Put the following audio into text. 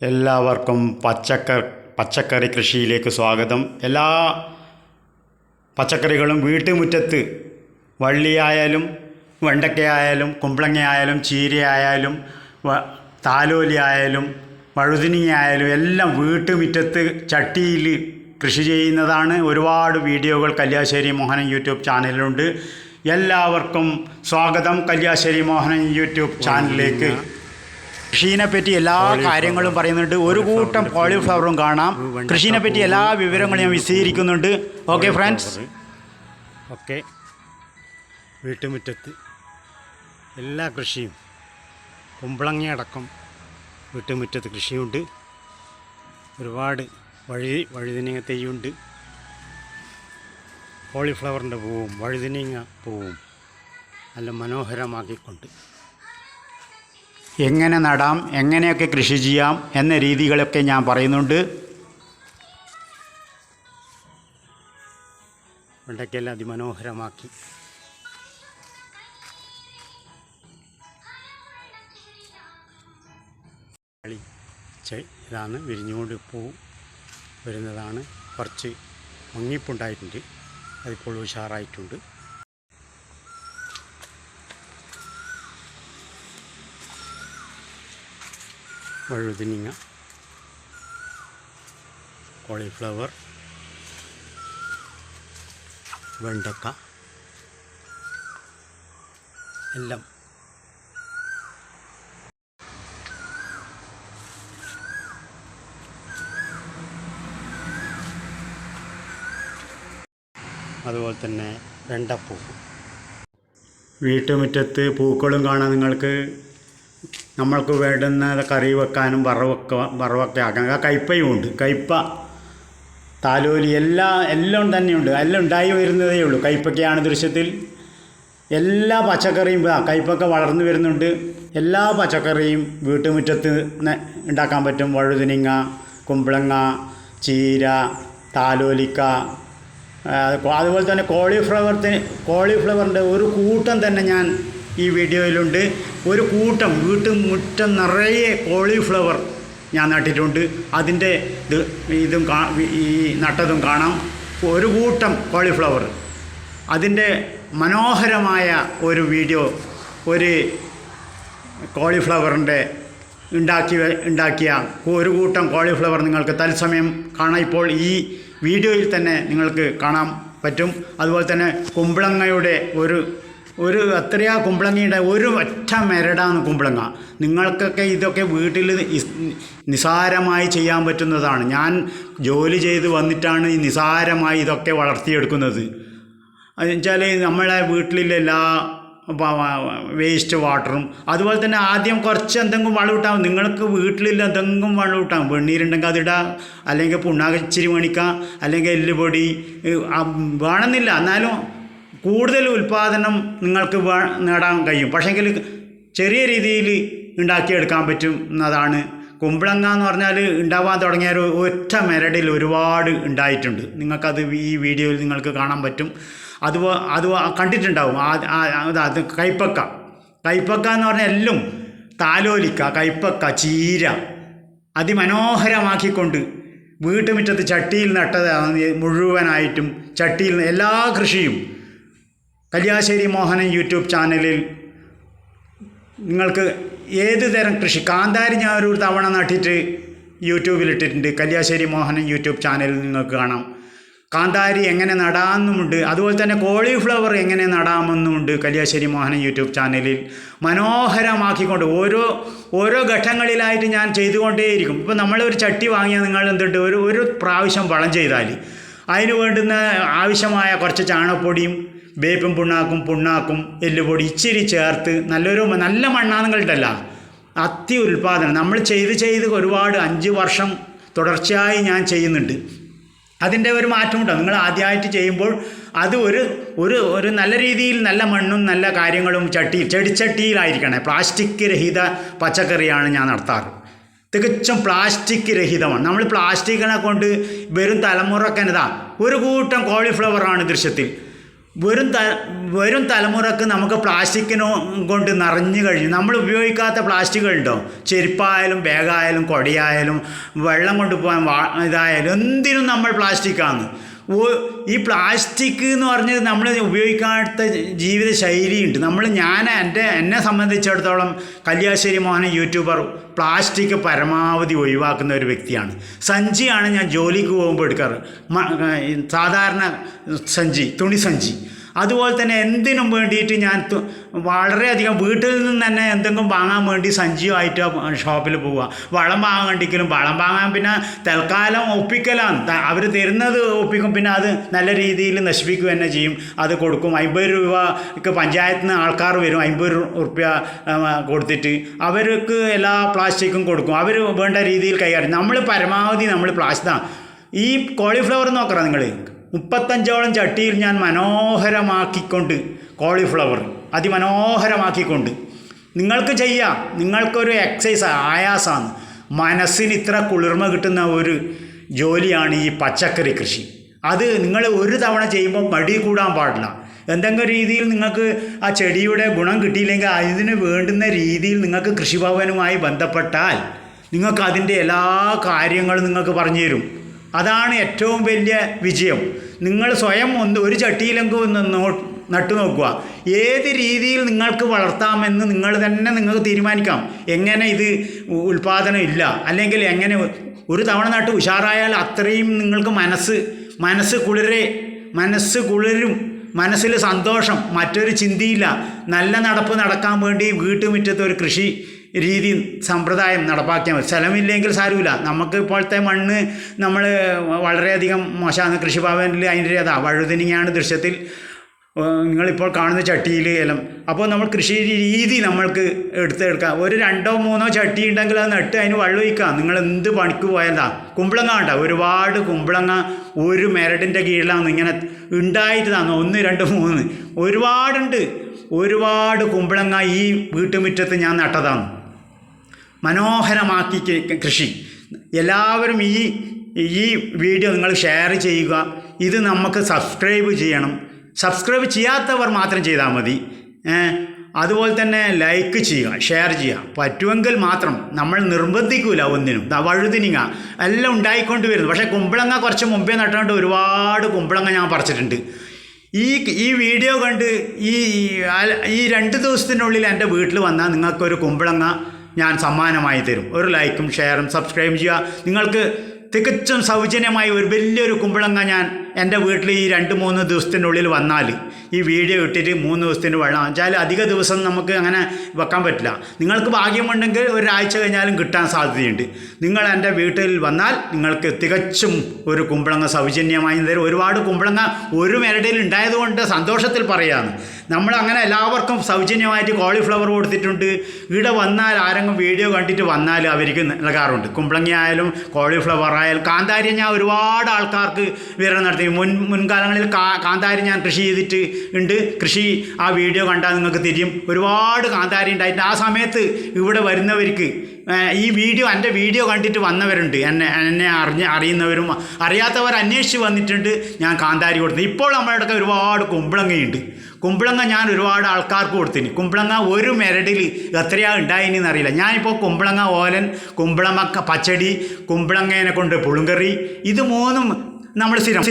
എല്ലാവർക്കും പച്ചക്കർ പച്ചക്കറി കൃഷിയിലേക്ക് സ്വാഗതം. എല്ലാ പച്ചക്കറികളും വീട്ടുമുറ്റത്ത് വള്ളിയായാലും വെണ്ടക്കയായാലും കുമ്പളങ്ങയായാലും ചീരയായാലും താലോലിയായാലും ആയാലും എല്ലാം വീട്ടുമുറ്റത്ത് ചട്ടിയിൽ കൃഷി ചെയ്യുന്നതാണ്. ഒരുപാട് വീഡിയോകൾ കല്യാശ്ശേരി മോഹനൻ യൂട്യൂബ് ചാനലിലുണ്ട്. എല്ലാവർക്കും സ്വാഗതം കല്യാശ്ശേരി മോഹനൻ യൂട്യൂബ് ചാനലിലേക്ക്. കൃഷിനെ പറ്റി എല്ലാ കാര്യങ്ങളും പറയുന്നുണ്ട്. ഒരു കൂട്ടം കോളിഫ്ലവറും കാണാം. കൃഷിനെ പറ്റി എല്ലാ വിവരങ്ങളും ഞാൻ വിശദീകരിക്കുന്നുണ്ട്. ഓക്കെ ഫ്രണ്ട്സ് ഒക്കെ വീട്ടുമുറ്റത്ത് എല്ലാ കൃഷിയും കുമ്പളങ്ങയടക്കം വീട്ടുമുറ്റത്ത് കൃഷിയുണ്ട്. ഒരുപാട് വഴി വഴുതിനങ്ങ തെയ്യുണ്ട്. കോളിഫ്ലവറിന്റെ പൂവും വഴുതിനങ്ങ പൂവും നല്ല മനോഹരമാക്കിക്കൊണ്ട് എങ്ങനെ നടാം എങ്ങനെയൊക്കെ കൃഷി ചെയ്യാം എന്ന രീതികളൊക്കെ ഞാൻ പറയുന്നുണ്ട്. വെണ്ടയ്ക്കെല്ലാം അതിമനോഹരമാക്കി. ഇതാണ് വിരിഞ്ഞുകൊണ്ട് പൂ വരുന്നതാണ്. കുറച്ച് മങ്ങിപ്പുണ്ടായിട്ടുണ്ട്. അതിപ്പോൾ ഉഷാറായിട്ടുണ്ട്. വഴുതിനിങ്ങ കോളിഫ്ലവർ വെണ്ടക്ക എല്ലാം. അതുപോലെ തന്നെ വെണ്ടപ്പൂ. വീട്ടുമുറ്റത്ത് പൂക്കളും കാണാൻ നിങ്ങൾക്ക്. നമ്മൾക്ക് വേണ്ടുന്ന കറി വെക്കാനും വറവൊക്കെ വറവൊക്കെ ആക്കാൻ ആ കയ്പയും ഉണ്ട്. കയ്പ താലോലി എല്ലാ എല്ലാം തന്നെയുണ്ട്. എല്ലാം ഉണ്ടായി വരുന്നതേ ഉള്ളൂ. കയ്പയ്ക്കയാണ് ദൃശ്യത്തിൽ. എല്ലാ പച്ചക്കറിയും കയ്പൊക്കെ വളർന്നു വരുന്നുണ്ട്. എല്ലാ പച്ചക്കറിയും വീട്ടുമുറ്റത്ത് ഉണ്ടാക്കാൻ പറ്റും. വഴുതിനിങ്ങ കുമ്പളങ്ങ ചീര താലോലിക്ക അതുപോലെ തന്നെ കോളിഫ്ലവർ കോളിഫ്ലവറിന്റെ ഒരു കൂട്ടം തന്നെ ഞാൻ ഈ വീഡിയോയിലുണ്ട്. ഒരു കൂട്ടം വീട്ടുമുറ്റം നിറയെ കോളിഫ്ലവർ ഞാൻ നട്ടിട്ടുണ്ട്. അതിന്റെ ഇത് ഇതും കാ ഈ നട്ടതും കാണാം. ഒരു കൂട്ടം കോളിഫ്ലവർ. അതിന്റെ മനോഹരമായ ഒരു വീഡിയോ ഒരു കോളിഫ്ലവറിന്റെ ഉണ്ടാക്കി ഉണ്ടാക്കിയ ഒരു കൂട്ടം കോളിഫ്ലവർ നിങ്ങൾക്ക് തത്സമയം കാണാം. ഇപ്പോൾ ഈ വീഡിയോയിൽ തന്നെ നിങ്ങൾക്ക് കാണാൻ പറ്റും. അതുപോലെ തന്നെ കുമ്പളങ്ങയുടെ ഒരു ഒരു എത്രയാ കുമ്പളങ്ങയുടെ ഒരു ഒറ്റ മെരടാണ് കുമ്പളങ്ങ. നിങ്ങൾക്കൊക്കെ ഇതൊക്കെ വീട്ടിൽ നിസാരമായി ചെയ്യാൻ പറ്റുന്നതാണ്. ഞാൻ ജോലി ചെയ്ത് വന്നിട്ടാണ് ഈ നിസാരമായി ഇതൊക്കെ വളർത്തിയെടുക്കുന്നത്. എന്നുവെച്ചാൽ നമ്മളെ വീട്ടിലുള്ള എല്ലാ വേസ്റ്റ് വാട്ടറും അതുപോലെ തന്നെ ആദ്യം കുറച്ച് എന്തെങ്കിലും വളം ഇട്ടാകും നിങ്ങൾക്ക് വീട്ടിലില്ല എന്തെങ്കിലും വളം ഇട്ടാകും വെണ്ണീരുണ്ടെങ്കിൽ അതിടാം അല്ലെങ്കിൽ പുണ്ണാകച്ചിരി മണിക്കാം അല്ലെങ്കിൽ എല്ലുപൊടി വേണമെന്നില്ല. എന്നാലും കൂടുതൽ ഉൽപ്പാദനം നിങ്ങൾക്ക് നേടാൻ കഴിയും. പക്ഷേങ്കിൽ ചെറിയ രീതിയിൽ ഉണ്ടാക്കിയെടുക്കാൻ പറ്റും എന്നതാണ്. കുമ്പളങ്ങ എന്ന് പറഞ്ഞാൽ ഉണ്ടാവാൻ തുടങ്ങിയ ഒരു ഒറ്റ മെരടിൽ ഒരുപാട് ഉണ്ടായിട്ടുണ്ട്. നിങ്ങൾക്കത് ഈ വീഡിയോയിൽ നിങ്ങൾക്ക് കാണാൻ പറ്റും. അത് അത് കണ്ടിട്ടുണ്ടാവും. അത് കൈപ്പക്ക. കൈപ്പക്ക എന്ന് പറഞ്ഞാൽ എല്ലാം താലോലിക്ക കൈപ്പക്ക ചീര അതിമനോഹരമാക്കിക്കൊണ്ട് വീട്ടുമുറ്റത്ത് ചട്ടിയിൽ നട്ടതാണ് മുഴുവനായിട്ടും ചട്ടിയിൽ എല്ലാ കൃഷിയും കല്യാശ്ശേരി മോഹനൻ യൂട്യൂബ് ചാനലിൽ നിങ്ങൾക്ക് ഏത് തരം കൃഷി? കാന്താരി ഞാൻ ഒരു തവണ നട്ടിട്ട് യൂട്യൂബിൽ ഇട്ടിട്ടുണ്ട്. കല്യാശ്ശേരി മോഹനൻ യൂട്യൂബ് ചാനലിൽ നിങ്ങൾക്ക് കാണാം. കാന്താരി എങ്ങനെ നടാമെന്നുമുണ്ട്. അതുപോലെ തന്നെ കോളിഫ്ലവർ എങ്ങനെ നടാമെന്നുമുണ്ട് കല്യാശ്ശേരി മോഹനൻ യൂട്യൂബ് ചാനലിൽ മനോഹരമാക്കിക്കൊണ്ട് ഓരോ ഓരോ ഘട്ടങ്ങളിലായിട്ട് ഞാൻ ചെയ്തുകൊണ്ടേയിരിക്കും. ഇപ്പോൾ നമ്മളൊരു ചട്ടി വാങ്ങിയാൽ നിങ്ങൾ എന്തുണ്ട്? ഒരു ഒരു പ്രാവശ്യം വളം ചെയ്താൽ അതിന് വേണ്ടുന്ന ആവശ്യമായ കുറച്ച് ചാണകപ്പൊടിയും വേപ്പും പുണ്ണാക്കും പുണ്ണാക്കും എല്ലുപൊടി ഇച്ചിരി ചേർത്ത് നല്ലൊരു നല്ല മണ്ണാന്നുകളുണ്ടല്ല അത്തി ഉൽപാദനം നമ്മൾ ചെയ്ത് ചെയ്ത് ഒരുപാട് അഞ്ച് വർഷം തുടർച്ചയായി ഞാൻ ചെയ്യുന്നുണ്ട്. അതിന്റെ ഒരു മാറ്റമുണ്ടോ? നിങ്ങൾ ആദ്യമായിട്ട് ചെയ്യുമ്പോൾ അത് ഒരു ഒരു ഒരു നല്ല രീതിയിൽ നല്ല മണ്ണും നല്ല കാര്യങ്ങളും ചട്ടി ചെടിച്ചട്ടിയിലായിരിക്കണേ. പ്ലാസ്റ്റിക് രഹിത പച്ചക്കറിയാണ് ഞാൻ നടത്താറ്. തികച്ചും പ്ലാസ്റ്റിക് രഹിതമാണ്. നമ്മൾ പ്ലാസ്റ്റിക്കിനെ കൊണ്ട് വരും തലമുറക്കനതാ ഒരു കൂട്ടം കോളിഫ്ലവറാണ് ദൃശ്യത്തിൽ. വരും ത വരും തലമുറയ്ക്ക് നമുക്ക് പ്ലാസ്റ്റിക്കിനോ കൊണ്ട് നിറഞ്ഞു കഴിഞ്ഞു. നമ്മൾ ഉപയോഗിക്കാത്ത പ്ലാസ്റ്റിക്കുകളുണ്ടോ? ചെരുപ്പായാലും ബാഗായാലും കൊടിയായാലും വെള്ളം കൊണ്ടുപോകാൻ വാ ഇതായാലും എന്തിനും നമ്മൾ പ്ലാസ്റ്റിക്കാണ്. ഈ പ്ലാസ്റ്റിക് എന്ന് പറഞ്ഞത് നമ്മൾ ഉപയോഗിക്കാത്ത ജീവിത ശൈലിയുണ്ട്. നമ്മൾ ഞാൻ എന്റെ എന്നെ സംബന്ധിച്ചിടത്തോളം കല്യാശ്ശേരി മോഹൻ യൂട്യൂബർ പ്ലാസ്റ്റിക് പരമാവധി ഒഴിവാക്കുന്ന ഒരു വ്യക്തിയാണ്. സഞ്ചിയാണ് ഞാൻ ജോലിക്ക് പോകുമ്പോൾ എടുക്കാറ്. സാധാരണ സഞ്ചി തുണി സഞ്ചി. അതുപോലെ തന്നെ എന്തിനും വേണ്ടിയിട്ട് ഞാൻ വളരെയധികം വീട്ടിൽ നിന്ന് തന്നെ എന്തെങ്കിലും വാങ്ങാൻ വേണ്ടി സഞ്ചിയുമായിട്ട് ഷോപ്പിൽ പോവുക. വളം വാങ്ങാൻ വേണ്ടിക്കലും വളം വാങ്ങാൻ പിന്നെ തൽക്കാലം ഒപ്പിക്കലാണ്. അവർ തരുന്നത് ഒപ്പിക്കും. പിന്നെ അത് നല്ല രീതിയിൽ നശിപ്പിക്കുക തന്നെ ചെയ്യും. അത് കൊടുക്കും. അമ്പത് രൂപക്ക് പഞ്ചായത്തിൽ നിന്ന് ആൾക്കാർ വരും. അമ്പത് റുപ്യ കൊടുത്തിട്ട് അവർക്ക് എല്ലാ പ്ലാസ്റ്റിക്കും കൊടുക്കും. അവർ വേണ്ട രീതിയിൽ കൈകാര്യം. നമ്മൾ പരമാവധി നമ്മൾ പ്ലാസ്റ്റിക് ഈ കോളിഫ്ലവർ നോക്കണം നിങ്ങൾ മുപ്പത്തഞ്ചോളം ചട്ടിയിൽ ഞാൻ മനോഹരമാക്കിക്കൊണ്ട് കോളിഫ്ലവർ അതിമനോഹരമാക്കിക്കൊണ്ട്. നിങ്ങൾക്ക് ചെയ്യാം. നിങ്ങൾക്കൊരു എക്സസൈസ് ആയാസമാണ് മനസ്സിന് ഇത്ര കുളിർമ കിട്ടുന്ന ഒരു ജോലിയാണ് ഈ പച്ചക്കറി കൃഷി. അത് നിങ്ങൾ ഒരു തവണ ചെയ്യുമ്പോൾ മടി കൂടാൻ പാടില്ല. എന്തെങ്കിലും രീതിയിൽ നിങ്ങൾക്ക് ആ ചെടിയുടെ ഗുണം കിട്ടിയില്ലെങ്കിൽ അതിന് വേണ്ടുന്ന രീതിയിൽ നിങ്ങൾക്ക് കൃഷിഭവനുമായി ബന്ധപ്പെട്ടാൽ നിങ്ങൾക്ക് അതിന്റെ എല്ലാ കാര്യങ്ങളും നിങ്ങൾക്ക് പറഞ്ഞു തരും. അതാണ് ഏറ്റവും വലിയ വിജയം. നിങ്ങൾ സ്വയം ഒന്ന് ഒരു ചട്ടിയിലെങ്കിലും ഒന്ന് നട്ടു നോക്കുക. ഏത് രീതിയിൽ നിങ്ങൾക്ക് വളർത്താമെന്ന് നിങ്ങൾ തന്നെ നിങ്ങൾക്ക് തീരുമാനിക്കാം. എങ്ങനെ ഇത് ഉൽപാദനം ഇല്ല. അല്ലെങ്കിൽ എങ്ങനെ ഒരു തവണ നട്ട് ഉഷാറായാൽ അത്രയും നിങ്ങൾക്ക് മനസ്സ് മനസ്സ് കുളിരെ മനസ്സ് കുളിരും മനസ്സിൽ സന്തോഷം. മറ്റൊരു ചിന്തിയില്ല. നല്ല നടപ്പ് നടക്കാൻ വേണ്ടി വീട്ടുമുറ്റത്തെ ഒരു കൃഷി രീതി സമ്പ്രദായം നടപ്പാക്കിയാൽ മതി. സ്ഥലമില്ലെങ്കിൽ സാരമില്ല. നമുക്ക് ഇപ്പോഴത്തെ മണ്ണ് നമ്മൾ വളരെയധികം മോശമാണ്. കൃഷിഭവനിൽ അതിന്റെ അതാ വഴുതനിങ്ങാണ് ദൃശ്യത്തിൽ നിങ്ങളിപ്പോൾ കാണുന്ന ചട്ടിയിൽ എല്ലാം. അപ്പോൾ നമ്മൾ കൃഷി രീതി നമ്മൾക്ക് എടുത്തെടുക്കാം. ഒരു രണ്ടോ മൂന്നോ ചട്ടി ഉണ്ടെങ്കിൽ അത് നട്ട് അതിന് വെള്ളം ഒഴിക്കാം. നിങ്ങൾ എന്ത് പണിക്ക് പോയതാ കുമ്പളങ്ങ ഉണ്ട ഒരുപാട് കുമ്പളങ്ങ ഒരു മെരടിന്റെ കീഴിലാണ് ഇങ്ങനെ ഉണ്ടായിട്ട് തന്നെ. ഒന്ന് രണ്ട് മൂന്ന്. ഒരുപാടുണ്ട്. ഒരുപാട് കുമ്പളങ്ങ ഈ വീട്ടുമുറ്റത്ത് ഞാൻ നട്ടതാണ്. മനോഹരമാക്കി കൃഷി. എല്ലാവരും ഈ ഈ വീഡിയോ നിങ്ങൾ ഷെയർ ചെയ്യുക. ഇത് നമുക്ക് സബ്സ്ക്രൈബ് ചെയ്യണം. സബ്സ്ക്രൈബ് ചെയ്യാത്തവർ മാത്രം ചെയ്താൽ മതി. അതുപോലെ തന്നെ ലൈക്ക് ചെയ്യുക ഷെയർ ചെയ്യുക. പറ്റുമെങ്കിൽ മാത്രം നമ്മൾ നിർബന്ധിക്കില്ല ഒന്നിനും. വഴുതിനിങ്ങ എല്ലാം ഉണ്ടായിക്കൊണ്ട് വരുന്നു. പക്ഷേ കുമ്പളങ്ങ കുറച്ച് മുമ്പേ നട്ടുകൊണ്ട് ഒരുപാട് കുമ്പളങ്ങ ഞാൻ പറിച്ചിട്ടുണ്ട്. ഈ ഈ വീഡിയോ കണ്ട് ഈ ഈ രണ്ട് ദിവസത്തിനുള്ളിൽ എന്റെ വീട്ടിൽ വന്നാൽ നിങ്ങൾക്കൊരു കുമ്പളങ്ങ ഞാൻ സമ്മാനമായി തരും. ഒരു ലൈക്കും ഷെയറും സബ്സ്ക്രൈബ് ചെയ്യുക. നിങ്ങൾക്ക് തികച്ചും സൗജന്യമായി ഒരു വലിയൊരു കുമ്പളങ്ങ ഞാൻ എന്റെ വീട്ടിൽ ഈ രണ്ട് മൂന്ന് ദിവസത്തിനുള്ളിൽ വന്നാൽ ഈ വീഡിയോ ഇട്ടിട്ട് മൂന്ന് ദിവസത്തിന് വെള്ളം വെച്ചാൽ അധിക ദിവസം നമുക്ക് അങ്ങനെ വെക്കാൻ പറ്റില്ല. നിങ്ങൾക്ക് ഭാഗ്യമുണ്ടെങ്കിൽ ഒരാഴ്ച കഴിഞ്ഞാലും കിട്ടാൻ സാധ്യതയുണ്ട്. നിങ്ങൾ എന്റെ വീട്ടിൽ വന്നാൽ നിങ്ങൾക്ക് തികച്ചും ഒരു കുമ്പളങ്ങ സൗജന്യമായി തരും. ഒരുപാട് കുമ്പളങ്ങ ഒരു മെരടിയിൽ ഉണ്ടായതുകൊണ്ട് സന്തോഷത്തിൽ പറയാണ്. നമ്മൾ അങ്ങനെ എല്ലാവർക്കും സൗജന്യമായിട്ട് കോളിഫ്ലവർ കൊടുത്തിട്ടുണ്ട്. ഇവിടെ വന്നാൽ ആരെങ്കിലും വീഡിയോ കണ്ടിട്ട് വന്നാൽ അവർക്ക് നൽകാറുണ്ട്. കുമ്പളങ്ങ ആയാലും കോളിഫ്ലവർ ആയാലും കാന്താരി ഞാൻ ഒരുപാട് ആൾക്കാർക്ക് വിവരണം നടത്തി. മുൻ മുൻകാലങ്ങളിൽ കാ കാന്താരി ഞാൻ കൃഷി ചെയ്തിട്ട് ഉണ്ട്. കൃഷി ആ വീഡിയോ കണ്ടാൽ നിങ്ങൾക്ക് തിരിയും. ഒരുപാട് കാന്താരി ഉണ്ടായിട്ട് ആ സമയത്ത് ഇവിടെ വരുന്നവർക്ക് ഈ വീഡിയോ എന്റെ വീഡിയോ കണ്ടിട്ട് വന്നവരുണ്ട്. എന്നെ എന്നെ അറിഞ്ഞ് അറിയുന്നവരും അറിയാത്തവർ അന്വേഷിച്ച് വന്നിട്ടുണ്ട്. ഞാൻ കാന്താരി കൊടുത്തു. ഇപ്പോൾ നമ്മളുടെ ഒരുപാട് കുമ്പളങ്ങയുണ്ട്. കുമ്പളങ്ങ ഞാൻ ഒരുപാട് ആൾക്കാർക്ക് കൊടുത്തിന്. കുമ്പളങ്ങ ഒരു മെരടിൽ എത്രയാണ് ഉണ്ടായിന്ന് അറിയില്ല ഞാനിപ്പോൾ കുമ്പളങ്ങ ഓലൻ കുമ്പളങ്ങ പച്ചടി കുമ്പളങ്ങേനെ കൊണ്ട് പുളുങ്കറി ഇത് മൂന്നും നമ്മൾ സ്ഥിരം